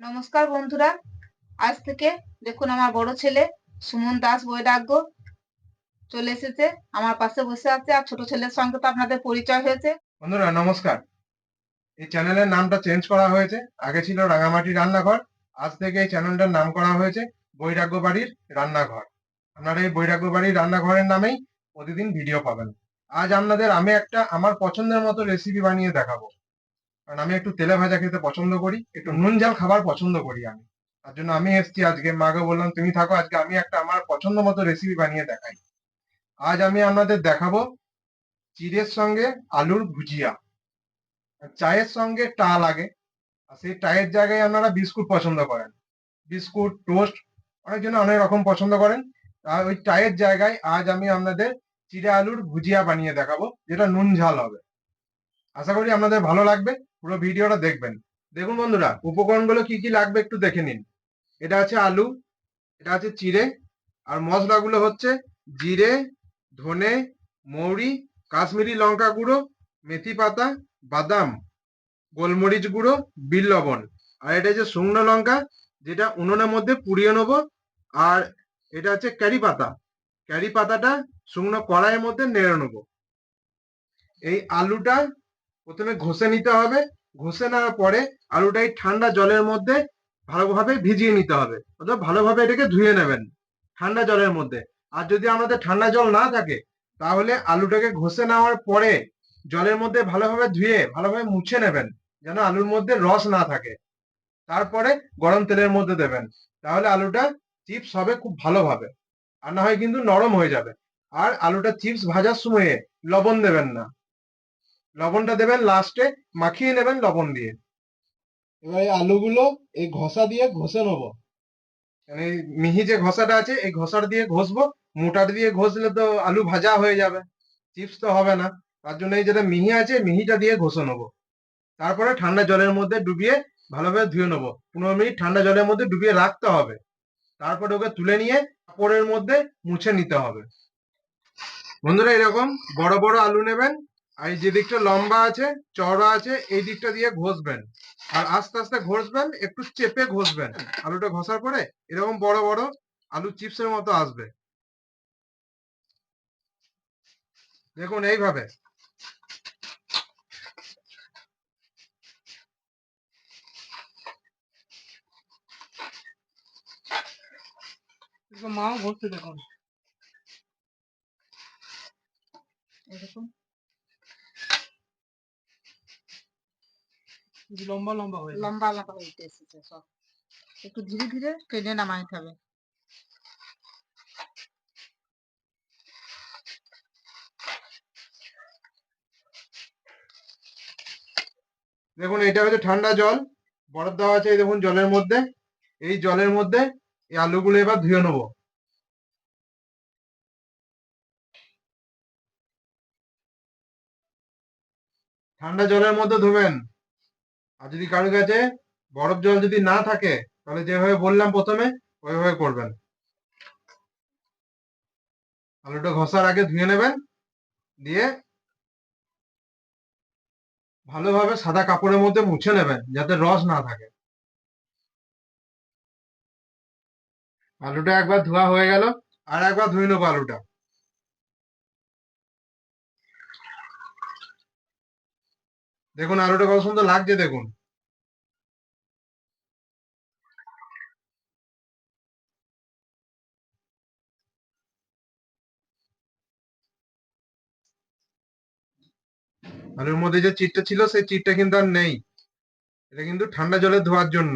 নমস্কার বন্ধুরা। আজ থেকে দেখুন আমার বড় ছেলে সুমন দাস বৈরাগ্য চলে এসেছে। আমার পাশে বসে আছে আর ছোট ছেলের সঙ্গে তো আপনাদের পরিচয় হয়েছে। বন্ধুরা, নমস্কার। এই চ্যানেলের নামটা চেঞ্জ করা হয়েছে। আগে ছিল রাঙামাটি রান্নাঘর, আজ থেকে এই চ্যানেলটার নাম করা হয়েছে বৈরাগ্য বাড়ির রান্নাঘর। আপনারা এই বৈরাগ্য বাড়ির রান্নাঘরের নামেই প্রতিদিন ভিডিও পাবেন। আজ আপনাদের আমি একটা আমার পছন্দের মতো রেসিপি বানিয়ে দেখাবো। কারণ আমি একটু তেলে ভাজা খেতে পছন্দ করি, একটু নুন ঝাল খাবার পছন্দ করি আমি। তার জন্য আমি এসেছি আজকে, মাকে বললাম, তুমি থাকো, আজকে আমি একটা আমার পছন্দ মতো রেসিপি বানিয়ে দেখাই। আজ আমি আপনাদের দেখাবো চিড়ের সঙ্গে আলুর ভুজিয়া। চায়ের সঙ্গে টা লাগে। আর সেই টায়ের জায়গায় আপনারা বিস্কুট পছন্দ করেন। বিস্কুট, টোস্ট অনেকজন অনেক রকম পছন্দ করেন। আর ওই টায়ের জায়গায় আজ আমি আপনাদের চিড়ে আলুর ভুজিয়া বানিয়ে দেখাবো, যেটা নুন ঝাল হবে। আশা করি আপনাদের ভালো লাগবে। পুরো ভিডিওটা দেখবেন। দেখুন বন্ধুরা, উপকরণগুলো কি কি লাগবে একটু দেখে নিন। এটা আছে আলু, এটা আছে চিড়ে, আর মশলাগুলো হচ্ছে জিরে, ধনে, মৌরি, কাশ্মীরি লঙ্কা গুঁড়ো, মেথি পাতা, বাদাম, গোলমরিচ গুঁড়ো, বিল লবণ। আর এটা হচ্ছে শুকনো লঙ্কা, যেটা উনুনের মধ্যে পুড়িয়ে নেব। আর এটা হচ্ছে ক্যারি পাতা। ক্যারি পাতাটা শুকনো কড়াইয়ের মধ্যে নেড়ে নেব। এই আলুটা প্রথমে ঘষে নিতে হবে। ঘষে নেওয়ার পরে আলুটা এই ঠান্ডা জলের মধ্যে ভালোভাবে ভিজিয়ে নিতে হবে। অর্থাৎ ভালোভাবে এটাকে ধুয়ে নেবেন ঠান্ডা জলের মধ্যে। আর যদি আমাদের ঠান্ডা জল না থাকে, তাহলে আলুটাকে ঘষে নেওয়ার পরে জলের মধ্যে ভালোভাবে ধুয়ে, ভালোভাবে মুছে নেবেন। যেন আলুর মধ্যে রস না থাকে। তারপরে গরম তেলের মধ্যে দেবেন। তাহলে আলুটা চিপস হবে খুব ভালোভাবে। আর না হয় কিন্তু নরম হয়ে যাবে। আর আলুটা চিপস ভাজার সময়ে লবণ দেবেন না। লবণটা দেবেন লাস্টে মাখিয়ে নেবেন লবণ দিয়ে। এবার এই আলুগুলো এই ঘষা দিয়ে ঘষে নেব। মানে মিহি যে ঘষাটা আছে এই ঘষাটা দিয়ে ঘষবো মোটার দিয়ে ঘষলে তো আলু ভাজা হয়ে যাবে। চিপস তো হবে না। তার জন্য এই যেটা মিহি আছে মিহিটা দিয়ে ঘষে নেব। তারপরে ঠান্ডা জলের মধ্যে ডুবিয়ে ভালোভাবে ধুয়ে নেব। পনেরো মিনিট ঠান্ডা জলের মধ্যে ডুবিয়ে রাখতে হবে। তারপরে ওকে তুলে নিয়ে কাপড়ের মধ্যে মুছে নিতে হবে। বন্ধুরা এরকম বড় বড় আলু নেবেন আর যে দিকটা লম্বা আছে, চওড়া আছে, এই দিকটা দিয়ে ঘষবেন। আর আস্তে আস্তে ঘষবেন, একটু চেপে ঘষবেন। আলুটা ঘষার পরে এরকম বড় বড় আলু চিপসের মতো আসবে। দেখুন এইভাবে। মাও ঘুরতে দেখুন। এরকম। লম্বা লম্বা হয়ে লম্বা লম্বা হইতে এসেছে সব। একটু ধীরে ধীরে টেনে নামাইতে হবে। দেখুন এটা হচ্ছে ঠান্ডা জল। বরফ দেওয়া আছে দেখুন জলের মধ্যে। এই জলের মধ্যে এই আলুগুলো এবার ধুয়ে নেব। ঠান্ডা জলের মধ্যে ধুবেন। আর যদি কারোর কাছে বরফ জল যদি না থাকে, তাহলে যেভাবে বললাম প্রথমে, ওইভাবে করবেন। আলুটা ঘষার আগে ধুয়ে নেবেন, দিয়ে ভালোভাবে সাদা কাপড়ের মধ্যে মুছে নেবেন, যাতে রস না থাকে। আলুটা একবার ধোয়া হয়ে গেল, আর একবার ধুয়ে নেব আলুটা। দেখুন, আলুটা কত সুন্দর লাগছে, দেখুন। আলুর মধ্যে যে চিটটা ছিল, সেই চিটটা কিন্তু আর নেই। এটা কিন্তু ঠান্ডা জলে ধোয়ার জন্য।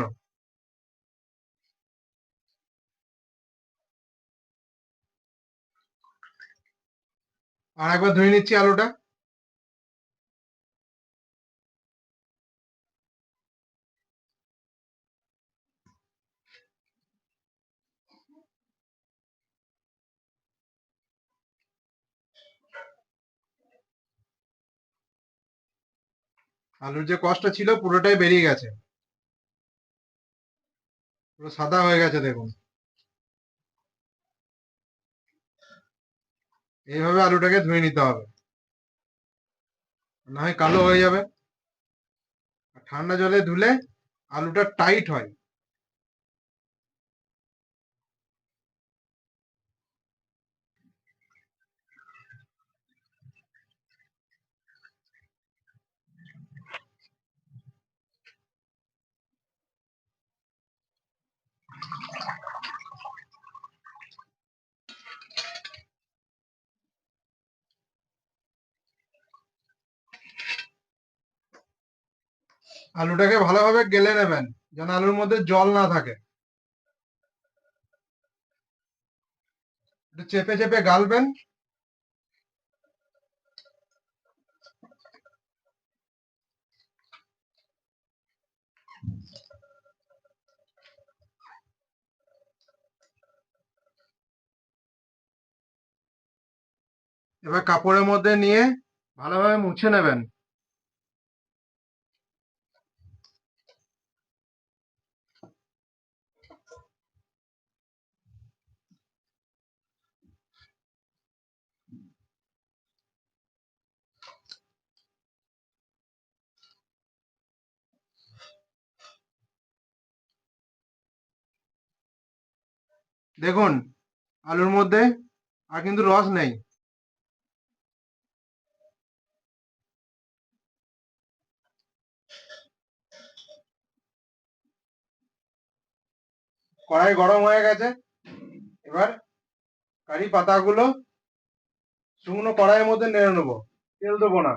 আর একবার ধুয়ে নিচ্ছি আলুটা। আলুর যে কষ্টটা ছিল পুরোটাই বেরিয়ে গেছে। পুরো সাদা হয়ে গেছে, দেখুন। এইভাবে আলুটাকে ধুয়ে নিতে হবে। না হয় কালো হয়ে যাবে। ঠান্ডা জলে ধুলে আলুটা টাইট হয়। আলুটাকে ভালোভাবে গেলে নেবেন, যেন আলুর মধ্যে জল না থাকে। চেপে চেপে গালবেন। এবার কাপড়ের মধ্যে নিয়ে ভালোভাবে মুছে নেবেন। দেখুন, আলুর মধ্যে আর কিন্তু রস নেই। কড়াই গরম হয়ে গেছে। এবার কারি পাতাগুলো শুকনো কড়াইয়ের মধ্যে নেড়ে নেব। তেল দেবো না।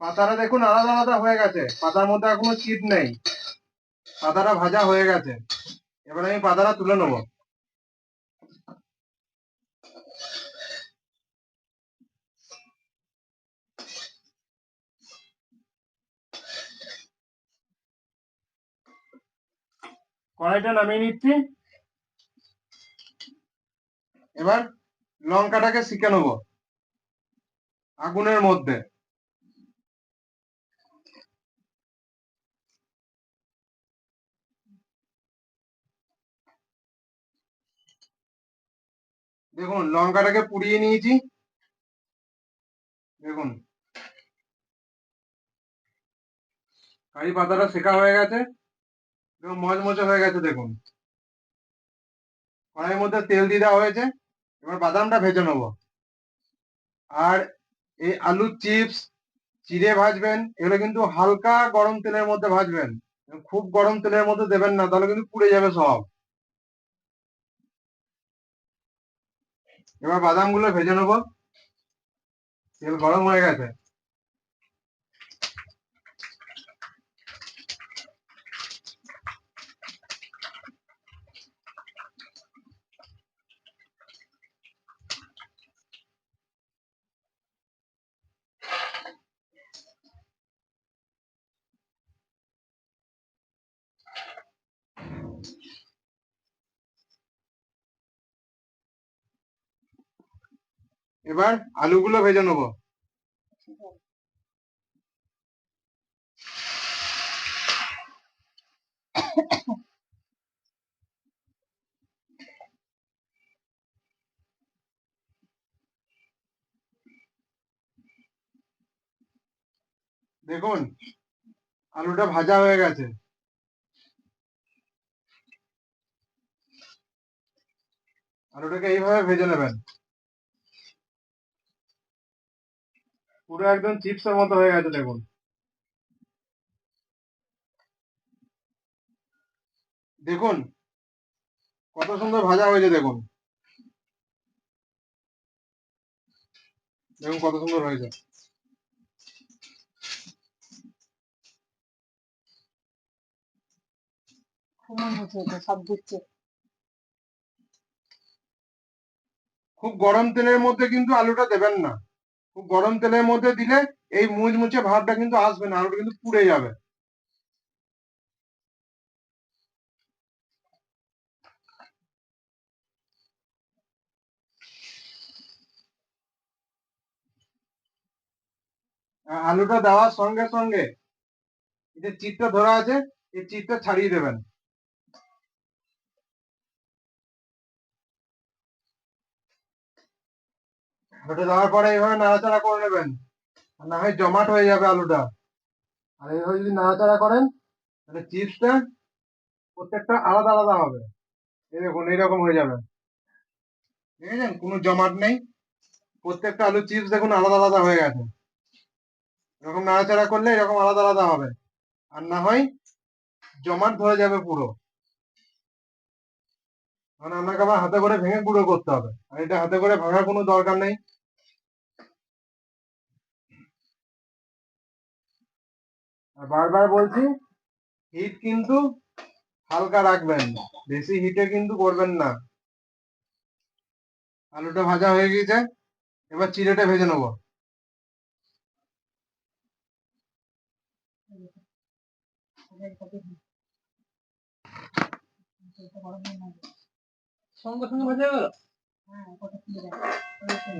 পাতাটা দেখুন আলাদা আলাদা হয়ে গেছে। পাতার মধ্যে আর কোনো চিট নেই। পাতাটা ভাজা হয়ে গেছে। এবার আমি পাতাটা তুলে নেব। কড়াইটা নামিয়ে নিচ্ছি। এবার লঙ্কাটাকে শিখে নেব। আগুনের মধ্যে। দেখুন, লঙ্কাটাকে পুড়িয়ে নিয়েছি। দেখুন। কারি পাতাটা শেখা হয়ে গেছে। এবং মচমচে হয়ে গেছে, দেখুন। কড়াইয়ের মধ্যে তেল দিয়ে দেওয়া হয়েছে। এবার বাদামটা ভেজে নেব। আর এই আলুর চিপস, চিড়ে ভাজবেন, এগুলো কিন্তু হালকা গরম তেলের মধ্যে ভাজবেন। খুব গরম তেলের মধ্যে দেবেন না, তাহলে কিন্তু পুড়ে যাবে সব। এবার বাদামগুলো ভেজে নেব। তেল গরম হয়ে গেছে। এবার আলুগুলো ভেজে নেব। দেখুন আলুটা ভাজা হয়ে গেছে। আলুটাকে এইভাবে ভেজে নেবেন। পুরো একদম চিপসের মতো হয়ে গেছে দেখুন। দেখুন কত সুন্দর ভাজা হয়েছে দেখুন। দেখুন কত সুন্দর হয়েছে। সব খুব গরম তেলের মধ্যে কিন্তু আলুটা দেবেন না। খুব গরম তেলের মধ্যে দিলে এই মুচমুচে ভাবটা কিন্তু আসবে না, আলুটা কিন্তু পুড়ে যাবে। আলুটা দেওয়ার সঙ্গে সঙ্গে যে চিটটা ধরা আছে, এই চিটটা ছাড়িয়ে দেবেন। ওটা দেওয়ার পরে এইভাবে নাড়াচাড়া করে নেবেন। আর না হয় জমাট হয়ে যাবে আলুটা। আর এইভাবে যদি নাড়াচাড়া করেন, তাহলে চিপসটা প্রত্যেকটা আলাদা আলাদা হবে। এই দেখুন, এইরকম হয়ে যাবে। দেখেছেন? কোনো জমাট নেই। প্রত্যেকটা আলু চিপস দেখুন আলাদা আলাদা হয়ে গেছে। এরকম নাড়াচাড়া করলে এরকম আলাদা আলাদা হবে। আর না হয় জমাট ধরে যাবে পুরো। মানে আপনাকে আবার হাতে করে ভেঙে গুঁড়ো করতে হবে। আর এটা হাতে করে ভাঙার কোনো দরকার নেই। আর বারবার বলছি হিট কিন্তু হালকা রাখবেন বেশি হিটে কিন্তু করবেন না। আলুটা ভাজা হয়ে গেছে এবার চিড়েটা ভেজে নেব। সঙ্গে সঙ্গে ভাজা গেল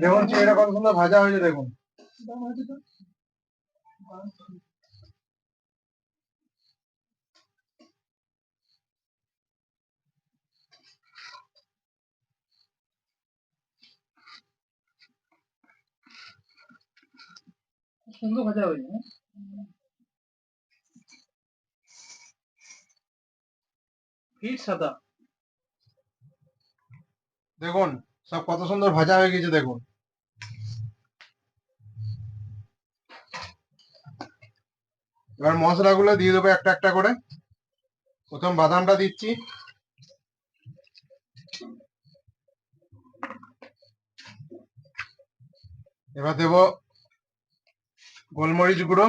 দেখুন চিড়েটা কত সুন্দর ভাজা হয়েছে দেখুন সুন্দর ভাজা হয়েছে হ্যাঁ? ফিট সাদা দেখুন, সব কত সুন্দর ভাজা হয়ে গেছে, দেখুন। এবার মশলাগুলো দিয়ে দেবো একটা একটা করে। প্রথম বাদামটা দিচ্ছি। এবার দেব গোলমরিচ গুঁড়ো।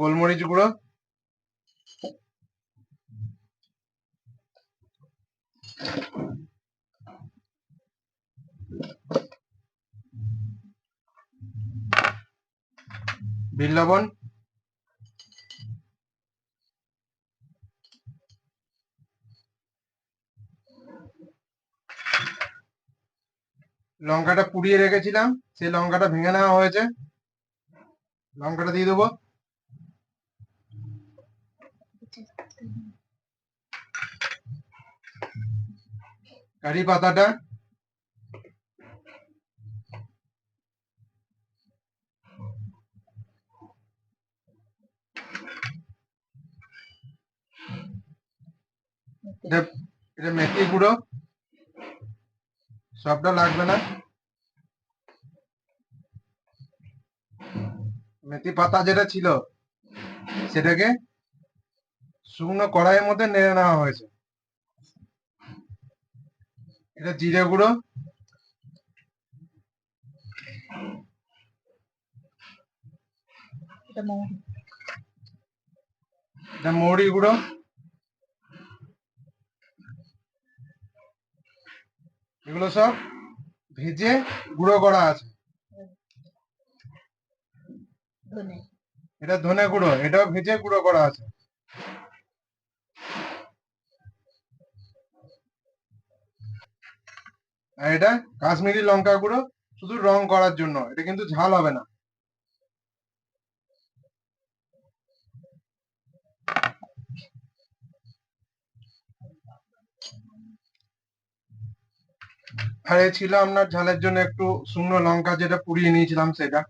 গোলমরিচ গুঁড়ো। বিট লবণ? লঙ্কাটা পুড়িয়ে রেখেছিলাম সেই লঙ্কাটা ভেঙে নেওয়া হয়েছে। লঙ্কাটা দিয়ে দেবো। কারি পাতাটা। এটা মেথি গুঁড়ো সবটা লাগবে না। মেথি পাতা যেটা ছিল, সেটাকে শুকনো কড়াইয়ের মধ্যে নেড়ে নেওয়া হয়েছে। এটা জিরে গুঁড়ো। এটা মৌরি। গুঁড়ো। এগুলো সব ভেজে গুঁড়ো করা আছে। এটা ধনে গুঁড়ো এটাও ভেজে গুঁড়ো করা আছে। আর এটা কাশ্মীরি লঙ্কা গুঁড়ো শুধু রং করার জন্য, এটা কিন্তু ঝাল হবে না। আর এ ছিল আপনার ঝালের জন্য একটু শুকনো লঙ্কা, যেটা পুড়িয়ে নিয়েছিলাম সেটা।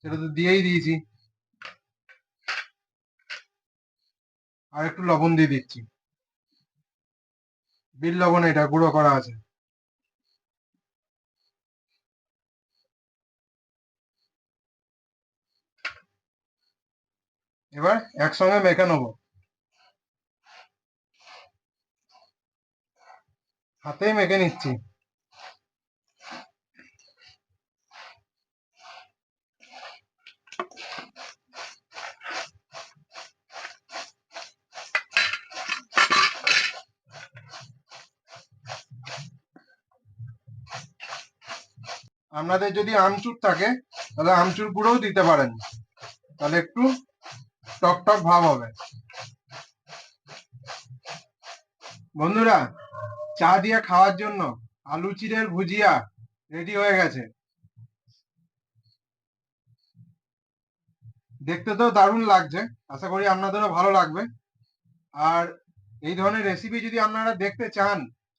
সেটা তো দিয়েই দিয়েছি। আর একটু লবণ দিয়ে দিচ্ছি। বিল লবণ এটা, গুঁড়ো করা আছে। এবার একসঙ্গে মেখে নেব। হাতেই মেখে নিচ্ছি। আপনাদের যদি আমচুর থাকে, তাহলে আমচুর গুঁড়োও দিতে পারেন। তাহলে একটু টক টক ভাব হবে। বন্ধুরা, চা দিয়ে খাওয়ার জন্য আলু চিড়ের ভুজিয়া রেডি হয়ে গেছে। দেখতে তো দারুণ লাগছে, আশা করি আপনাদেরও ভালো লাগবে। আর এই ধরনের রেসিপি যদি আপনারা দেখতে চান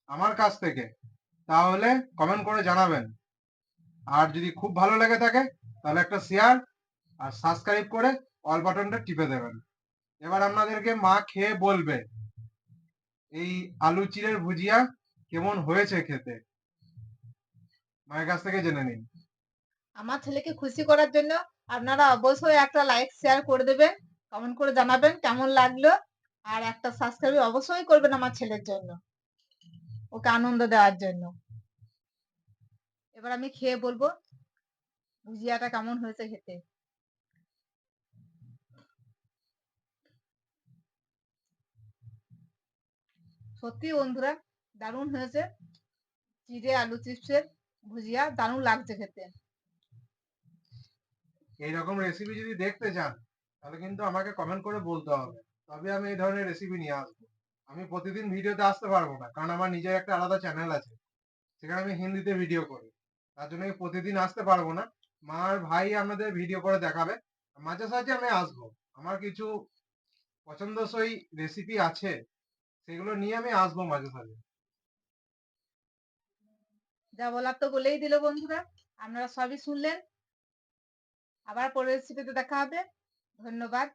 আমার কাছ থেকে, তাহলে কমেন্ট করে জানাবেন। আর যদি খুব ভালো লেগে থাকে, তাহলে একটা শেয়ার আর সাবস্ক্রাইব করে অল বাটনটা টিপে দেবেন। এবার আপনাদেরকে মা খেয়ে বলবে, এই আলু চিড়ের ভুজিয়া কেমন হয়েছে খেতে? মায়ের কাছ থেকে জেনে নিন। আমার ছেলেকে খুশি করার জন্য আপনারা অবশ্যই একটা লাইক শেয়ার করে দেবেন কমেন্ট করে জানাবেন কেমন লাগল, আর একটা সাবস্ক্রাইব অবশ্যই করবেন আমার ছেলের জন্য। ওকে আনন্দ দেওয়ার জন্য। এবার আমি খেয়ে বলব, ভুজিয়াটা কেমন হয়েছে খেতে? সত্যি বন্ধুরা, দারুণ হয়েছে। চিড়ে আলু চিপসের ভুজিয়া, দারুণ লাগছে খেতে। এইরকম রেসিপি যদি দেখতে চান, তাহলে কিন্তু আমাকে কমেন্ট করে বলতে হবে। তবে আমি এই ধরনের রেসিপি নিয়ে আসব। আমি প্রতিদিন ভিডিওতে আসতে পারব না, কারণ আমার নিজের একটা আলাদা চ্যানেল আছে। সেখানে আমি হিন্দিতে ভিডিও করি। তার জন্য আমি প্রতিদিন আসতে পারব না। মা আর ভাই আমাদের ভিডিও করে দেখাবে। মাঝে সাঝে আমি আসব। আমার কিছু পছন্দসই রেসিপি আছে। সেগুলো নিয়ে আমি আসব মাঝে, সাঝে। যা বলার তো বলেই দিল বন্ধুরা। আপনারা সবই শুনলেন। আবার পরের রেসিপিতে দেখা হবে। ধন্যবাদ।